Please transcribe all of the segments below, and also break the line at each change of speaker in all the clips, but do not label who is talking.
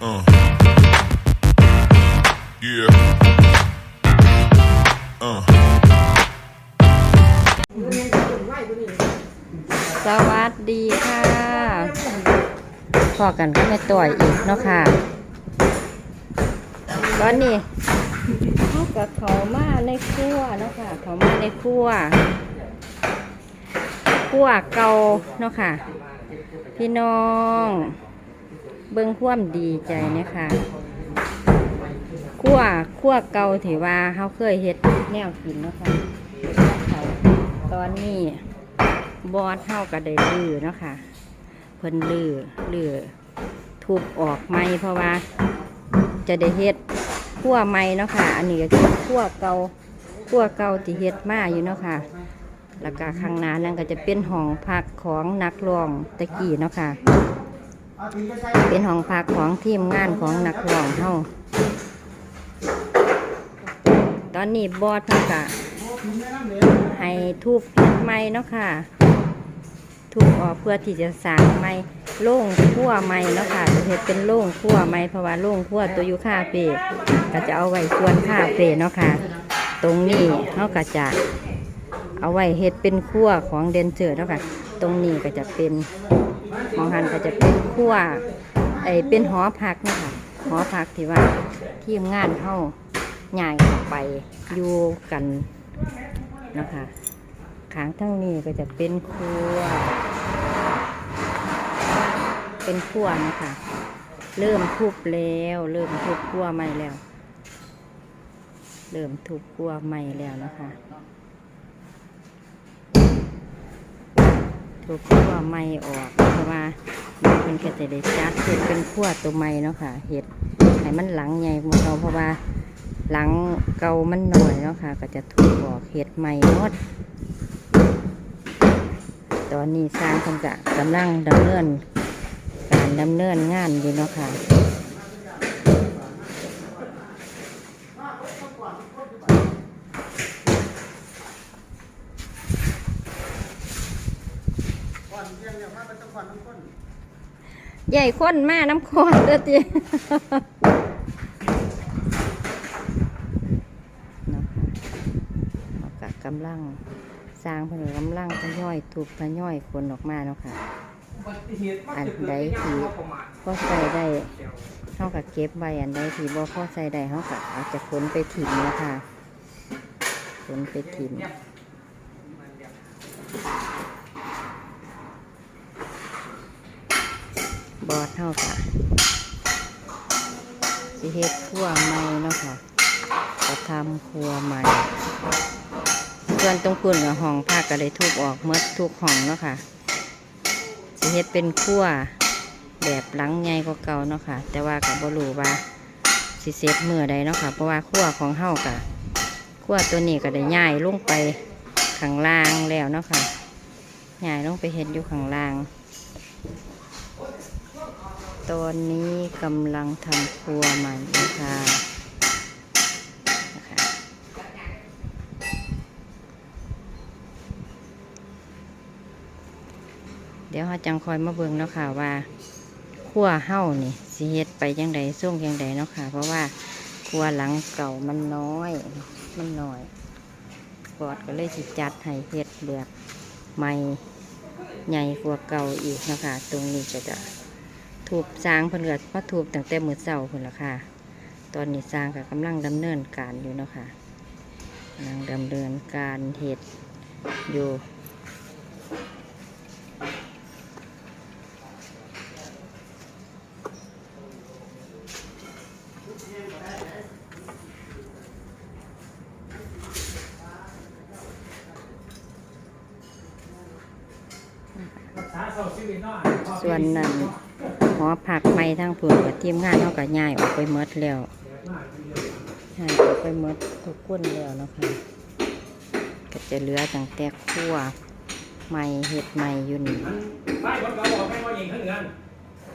Uh. Yeah. Uh.
สวัสดีค่ะพอกันก็ไม่ต่อยอีกเนาะค่ะตอนนี้เขากับเขามาในครัวเนาะค่ะเขามาในครัวครัวเก่าเนาะค่ะ พี่น้อง เบิ้งความดีใจนี่ยค่ะครัวครัวเกาถือว่าเขาเคยเฮ็ดแนวกินนะคะตอนนี้บอสเท่ากับได้ลือนะคะเพิ่นลือลือทุบออกไหมเพราะว่า จะได้เฮ็ดขั้วไหมเนาะค่ะ อันนี้ก็คือขั้วเกาขั้วเกาที่เฮ็ดมาอยู่เนาะค่ะแล้วก็ข้างหน้านั่นก็จะเป็นห้องพักของนักร้องตะกี้เนาะค่ะ เป็นห้องพักของทีมงานของนักร้องเฮาตอนนี้บอสเพิ่นก็ให้ทุบเฮ็ดไหมเนาะค่ะ ทุบออกเพื่อที่จะสร้างไม้โล่งขั้วไม้เนาะค่ะจะเฮ็ดเป็นโล่งขั้วไม้เพราะว่าโล่งขั้วตัวอยู่คาเฟ่ก็จะเอาไว้ส่วนคาเฟ่เนาะค่ะ ตรงนี้เขาก็จะเอาไว้เฮ็ดเป็นขั้วของเดนเจอร์เนาะค่ะ ตรงนี้ก็จะเป็น มองหันก็จะเป็นขั้วไอเป็นหอพักนะคะหอพักที่ว่าทีมงานเฮาย้ายเข้าไปอยู่กันนะคะขางทั้งนี้ก็จะเป็นครัวเป็นครัวนะคะ เริ่มทุบแล้ว เริ่มทุบครัวใหม่แล้ว เริ่มทุบครัวใหม่แล้วนะคะ ตัวพรวไม่ออก เพราะว่ามันเป็นกระจะได้จัดเห็ดเป็นขั้วตัวไม่เนาะค่ะ เห็ดให้มันหลังใหญ่ของเราเพราะว่าหลังเกามันหน่อยเนาะค่ะ ก็จะถูกออกเห็ดใหม่หมดตอนนี้สร้างคำกะกำลังดำเนิน การดำเนินงานอยู่เนาะค่ะ ใหญ่ข้นมาน้ำข้นเด้อจีเนาะค่ะเอากกำลังสร้างเพนกกำลังทยอยถูกทยอยคนออกมาเนาะค่ะ อันใดที่พ่อใส่ได้เขากับเก็บไว้อันใดที่บ่พ่อใส่ได้เขากับเอาจะขนไปถิ่มนะคะขนไปถิ่ม บอดเท่ากับสิเฮ็ดครัวใหม่เนาะค่ะจะทำครัวใหม่ส่วนตรงปุ่นกับห้องพักก็เลยทุบออกเมดทุกห้องเนาะค่ะสิเฮ็ดเป็นขั้วแบบหลังใหญ่กว่าเก่าเนาะค่ะ แต่ว่ากับบรูว่าสิเซตเมื่อใดเนาะค่ะ เพราะว่าขั้วของเฮากะขั้วตัวนี้ก็ได้ย่ายลงไปข้างล่างแล้วเนาะค่ะย่ายลงไปเฮ็ดอยู่ข้างล่าง ตอนนี้กำลังทำครัวใหม่นะคะนะคะเดี๋ยวเราจังคอยมาเบิ่งเนาะค่ะว่าขั้วเฮ้านี่สิเฮ็ดไปยังใดส่งยังใดเนาะค่ะ เพราะว่าครัวหลังเก่ามันน้อย มันน้อยบอดก็เลยสิจัดให้เฮ็ดแบบใหม่ใหญ่กว่าเก่าอีกนะคะ ตรงนี้ก็จะ ถูกสร้างเพิ่นก็มาถูกตั้งแต่มื้อเช้าเพิ่นละค่ะ ตอนนี้สร้างก็กำลังดำเนินการอยู่เนาะค่ะกำลังดำเนินการเฮ็ดอยู่ส่วนนั้น หอผักไม้ทั้งผุนกับทีมงานเขาก็ย้ายออกไปหมดแล้วย้ายออกไปหมดทุกคนแล้วนะคะก็จะเหลือตั้งแต่ขั้วไม้เห็ดไม้อยู่นี่
ไม่ผมก็บอกไม่ว่ายิงทั้งเงิน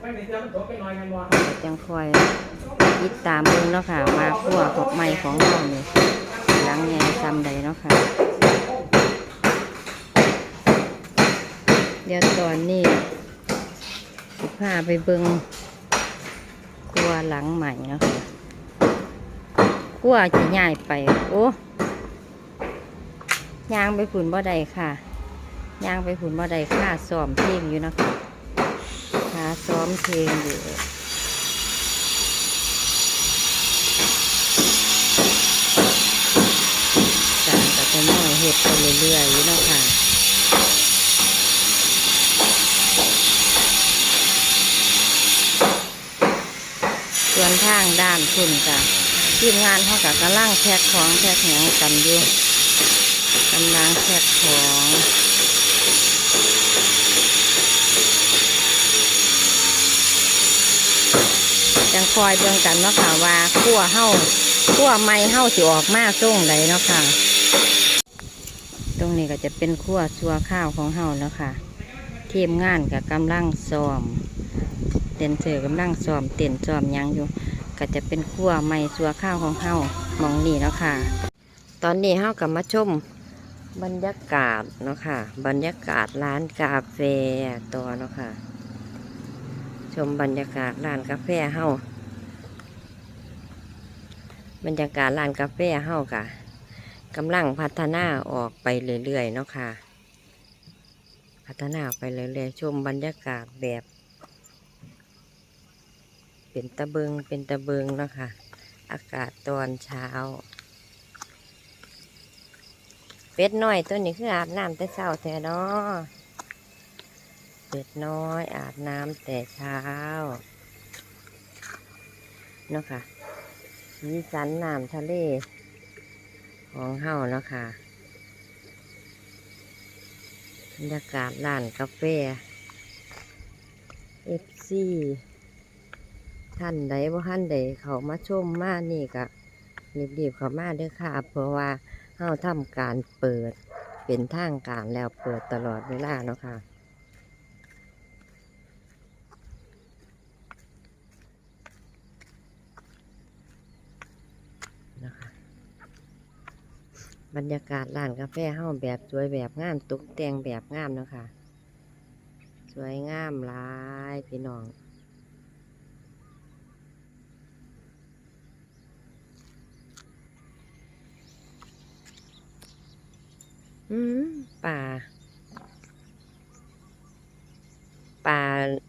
ไม่ในเจ้ามันตกไปหน่อยกัน
จังคอยติดตามเบิ่งเนาะค่ะว่าขั้วของไม้ของเราเนี่หลังไงซ้ำใดเนาะค่ะเดี๋ยวตอนนี้ สิพาไปเบิ่งครัว
หลังใหม่เนาะค่ะขั้วจะย้ายไป โอ้ยางไปผุนบ่ได้ค่ะยางไปผุนบ่ได้ค่าซ้อมเพลงอยู่นะคะค่าซ้อมเพลงอยู่การก็จะน้อยเฮ็ดไปเรื่อยๆอยู่นะค่ะ ส่วน ทางด้านคุณจ้ะทีมงานเขากับกำลังแพ็คของแพ็คหงกันอยู่กำลังแพ็คของจังคอยเบิ่งกันเนาะค่ะว่าขั้วเฮาขั้วไม้เฮาสิออกมาส่งใดเนาะค่ะ ตรงนี้ก็จะเป็นขั้วชัวข้าวของเฮาแล้วค่ะทีมงานกับกำลังซ้อมเต้นเสือกำลังซ้อมเต้นซ้อมหยังอยู่ ก็จะเป็นขั้วไม้สัวข้าวของเฮามองนี่แล้วค่ะ ตอนนี้เฮากลับมาชมบรรยากาศเนาะค่ะ บรรยากาศร้านกาแฟตัวเนาะค่ะ ชมบรรยากาศร้านกาแฟเฮาบรรยากาศร้านกาแฟเฮากะกำลังพัฒนาออกไปเรื่อยๆเนาะค่ะ พัฒนาไปเรื่อยๆชมบรรยากาศแบบ เป็นตะเบิงเป็นตะเบิงนะคะอากาศตอนเช้า เป็ดน้อยตัวนี้คืออาบน้ำแต่เช้าแต่เนาะเป็ดน้อยอาบน้ำแต่เช้าเนาะค่ะสีสันน้ำทะเล ของเฮาเนาะค่ะบรรยากาศร้านกาแฟเอฟซี ท่านใดบ่ท่านใดเขามาชมมานี่ก็รีบๆเขามาเด้อค่ะ เพราะว่าเฮาทำการเปิดเป็นทางการแล้วเปิดตลอดเวลาเนาะค่ะนะคะบรรยากาศร้านกาแฟเฮาแบบสวยแบบงามตกแต่งแบบงามเนาะค่ะ สวยงามหลายพี่น้อง อืมป่า ป่า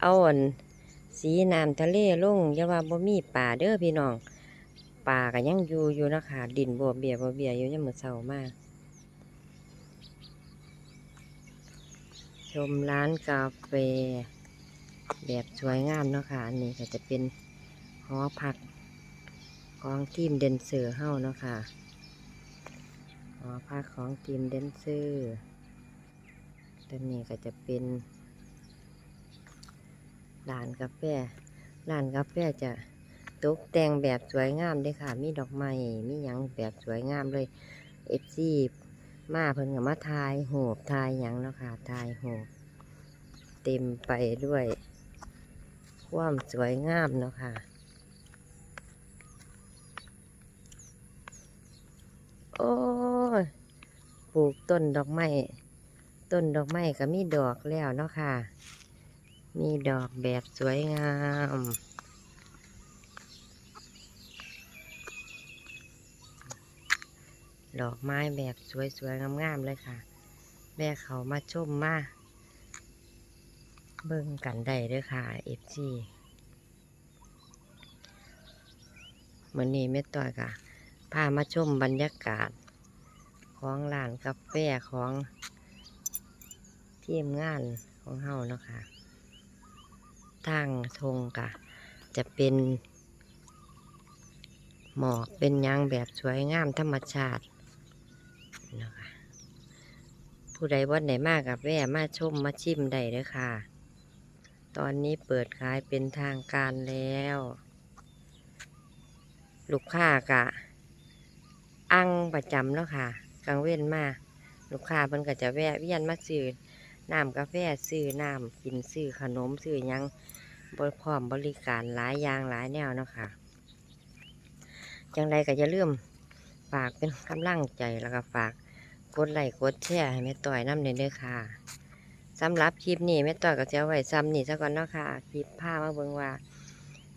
เอาอ่อนสีน้ำทะเลลงอย่าว่าบ่มีป่าเด้อพี่น้องป่าก็ยังอยู่อยู่นะคะดินบัวเบียบัวเบียอยู่ยังมือนเศร้ามาก ชมร้านกาแฟ แบบสวยงามเนาะค่ะอันนี้ก็จะเป็นหอพักของทีมเดนเซอร์เฮ้าเนาะค่ะ หอพักของทีมแดนเซอร์ตัวนี้ก็จะเป็นร้านกาแฟร้านกาแฟจะตกแต่งแบบสวยงามเลยค่ะ มีดอกไม้มีหยังแบบสวยงามเลยเอฟซีมาเพิ่นกับมาทายโหบทายหยังเนาะค่ะทายโหบเต็มไปด้วย ความสวยงามเนาะค่ะ โอ้ย ปลูกต้นดอกไม้ต้นดอกไม้ก็มีดอกแล้วเนาะค่ะ มีดอกแบบสวยงาม ดอกไม้แบบสวยๆงามๆเลยค่ะ แม่เขามาชมมาเบิ่งกันได้เด้วยค่ะเอฟซีมือนี้แม่ต้อยค่ะพามาชมบรรยากาศ ของร้านกาแฟของทีมงานของเฮาเนาะค่ะทางทงกะ จะเป็นหมอกเป็นยางแบบสวยงามธรรมชาติเนาะคะผู้ใดวันไหนมากกับแว่มาชมมาชิมได้เด้อค่ะ ตอนนี้เปิดขายเป็นทางการแล้ว ลูกค้ากะ อังประจำเนาะค่ะ กลางเว้นมา ลูกค้าเพิ่นก็จะแวะเวียนมาซื้อน้ำกาแฟซื้อน้ำกินซื้อขนมซื้อยังบริพร้อมบริการหลายอย่างหลายแนวเนาะค่ะจังใดก็อย่าลืมฝากเป็นกำลังใจแล้วก็ฝากกดไลค์กดแชร์ให้แม่ต่อยน้ำเด้อค่ะสำหรับคลิปนี้แม่ต่อยก็จะไว้ซ้ำนี่ซะก่อนเนาะค่ะคลิปผ้ามาเบิ่งว่า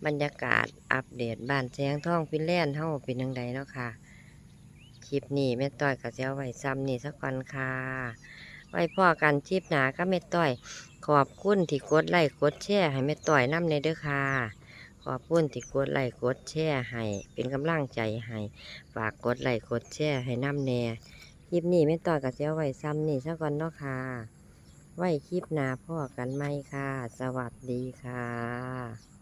บรรยากาศอัปเดตบ้านแสงทองฟินแลนด์เฮาเป็นยังไงเนาะค่ะ ลิปนี้แม่ต้อยก็จะเอาไว้ซ้ำนี่สักวันค่ะ ไว้พ่อกันคลิปหนาก็แม่ต้อย ขอบคุณที่กดไลค์กดแชร์ให้แม่ต้อยน้ำในเด้อค่ะ ขอบคุณที่กดไลค์กดแชร์ให้ เป็นกำลังใจให้ฝากกดไลค์กดแชร์ให้น้ำแน่คลิปนี้แม่ต้อยก็จะเอาไว้ซ้ำนี่สักวันเนาะค่ะ ไว้คลิปหนาพ่อกันไหมค่ะ สวัสดีค่ะ